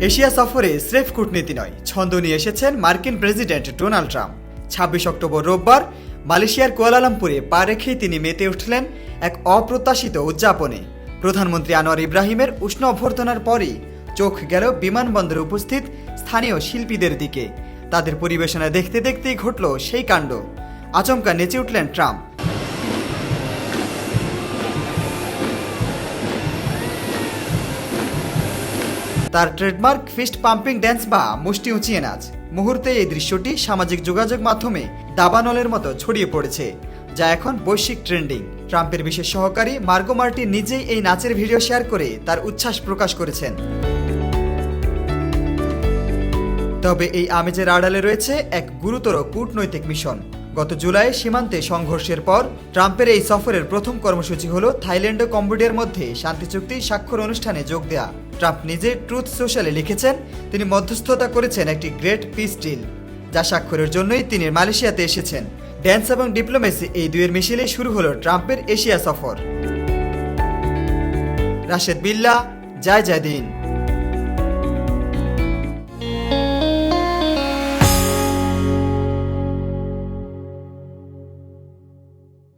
Asia সফরে স্রেফ কূটনীতি নয়, ছন্দ নিয়ে এসেছেন মার্কিন প্রেসিডেন্ট ডোনাল্ড ট্রাম্প। ছাব্বিশ অক্টোবর রোববার মালয়েশিয়ার কুয়ালালামপুরে পা রেখেই তিনি মেতে উঠলেন এক অপ্রত্যাশিত উদযাপনে। প্রধানমন্ত্রী আনোয়ার ইব্রাহিমের উষ্ণ অভ্যর্থনার পরই চোখ গেল বিমানবন্দরে উপস্থিত স্থানীয় শিল্পীদের দিকে। তাদের পরিবেশনা দেখতে দেখতেই ঘটল সেই কাণ্ড। আচমকা নেচে উঠলেন ট্রাম্প। তার ট্রেডমার্ক ফিস্ট পাম্পিং ড্যান্স বা মুষ্টি উঁচিয়ে নাচ। মুহূর্তে এই দৃশ্যটি সামাজিক যোগাযোগ মাধ্যমে দাবানলের মতো ছড়িয়ে পড়েছে, যা এখন বৈশ্বিক ট্রেন্ডিং। ট্রাম্পের বিশেষ সহকারী মার্গো মার্টি নিজেই এই নাচের ভিডিও শেয়ার করে তার উচ্ছ্বাস প্রকাশ করেছেন। তবে এই আমেজের আড়ালে রয়েছে এক গুরুতর কূটনৈতিক মিশন। গত জুলাই সীমান্তে সংঘর্ষের পর ট্রাম্পের এই সফরের প্রথম কর্মসূচি হল থাইল্যান্ড ও কম্বোডিয়ার মধ্যে শান্তি চুক্তি স্বাক্ষর অনুষ্ঠানে যোগ দেয়া। ট্রাম্প নিজে ট্রুথ সোশ্যালে লিখেছেন, তিনি মধ্যস্থতা করেছেন একটি গ্রেট পিস ডিল, যা স্বাক্ষরের জন্যই তিনি মালয়েশিয়াতে এসেছেন। ড্যান্স এবং ডিপ্লোমেসি এই দুয়ের মিশেলে শুরু হলো ট্রাম্পের এশিয়া সফর। রাশেদ বিল্লা, জয় জয় দিন।